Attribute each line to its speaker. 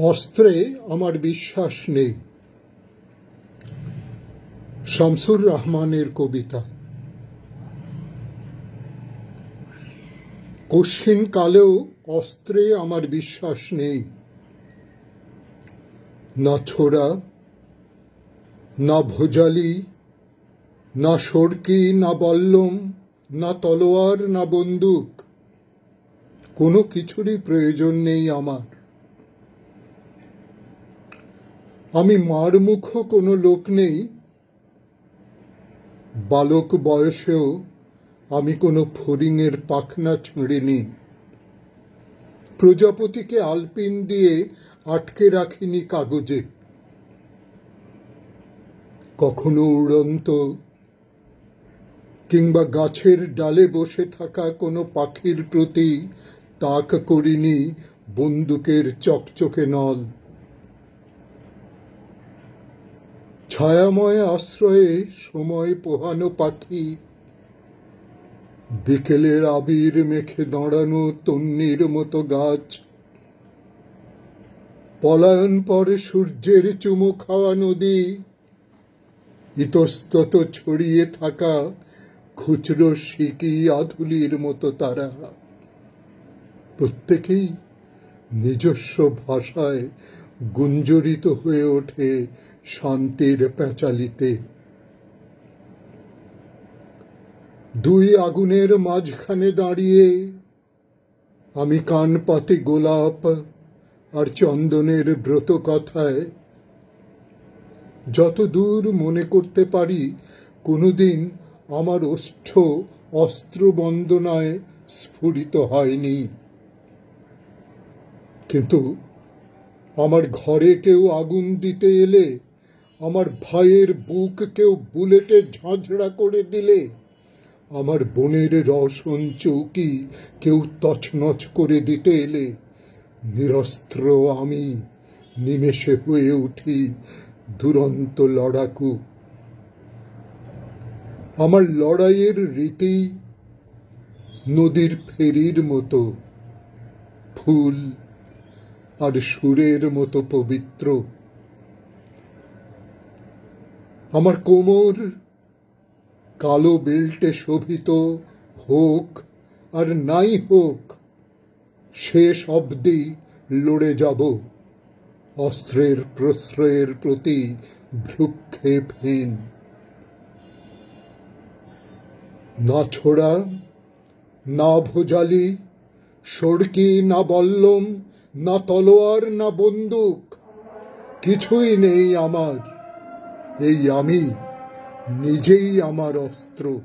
Speaker 1: অস্ত্রে আমার বিশ্বাস নেই। শামসুর রহমানের কবিতা। কশিন কালেও অস্ত্রে আমার বিশ্বাস নেই। না ছোড়া, না ভোজালি, না সড়কি না বল্লম না তলোয়ার, না বন্দুক, কোনো কিছুরই প্রয়োজন নেই আমার। আমি মারমুখ কোনো লোক নেই। বালক বয়সেও আমি কোনো ফড়িংয়ের পাখনা ছিঁড়িনি। প্রজাপতিকে আলপিন দিয়ে আটকে রাখিনি কাগজে। কখনো উড়ন্ত কিংবা গাছের ডালে বসে থাকা কোনো পাখির প্রতি তাক করিনি বন্দুকের চকচকে নল। ছায়াময় আশ্রয়ে সময় পোহানো পাখি। বিকেলের আবির মেখে দাঁড়ানো তন্নির মতো গাছ। পলায়ন পরে সূর্যের চুমু খাওয়া নদী। ইতস্তত ছড়িয়ে থাকা খুচরো সিকি আধুলির মতো তারা। প্রত্যেকেই নিজস্ব ভাষায় গুঞ্জরিত হয়ে ওঠে শান্তির প্যাঁচালিতে। দুই আগুনের মাঝখানে দাঁড়িয়ে আমি কান পাতি গোলাপ আর চন্দনের ব্রত কথায় যত দূর মনে করতে পারি, কোনোদিন আমার ওষ্ঠ অস্ত্র বন্দনায় স্ফুরিত হয়নি। কিন্তু আমার ঘরে কেউ আগুন দিতে এলে আমার ভাইয়ের বুক কেউ বুলেটে ঝাঁঝরা করে দিলে, আমার বোনের রসন চৌকি কেউ তছনছ করে দিতে এলে, নিরস্ত্র আমি নিমেষে হয়ে উঠি দুরন্ত লড়াকু। আমার লড়াইয়ের রীতি নদীর ফেরির মতো, ফুল আর সুরের মতো পবিত্র। আমার কোমর কালো বেল্টে শোভিত হোক আর নাই হোক শেষ অবধি লড়ে যাব। অস্ত্রের প্রশ্রয়ের প্রতি ভ্রুক্ষেপহীন। না ছোড়া, না ভোজালি, সড়কি না বল্লম, না তলোয়ার না বন্দুক, কিছুই নেই আমার। এই আমি নিজেই আমার অস্ত্র।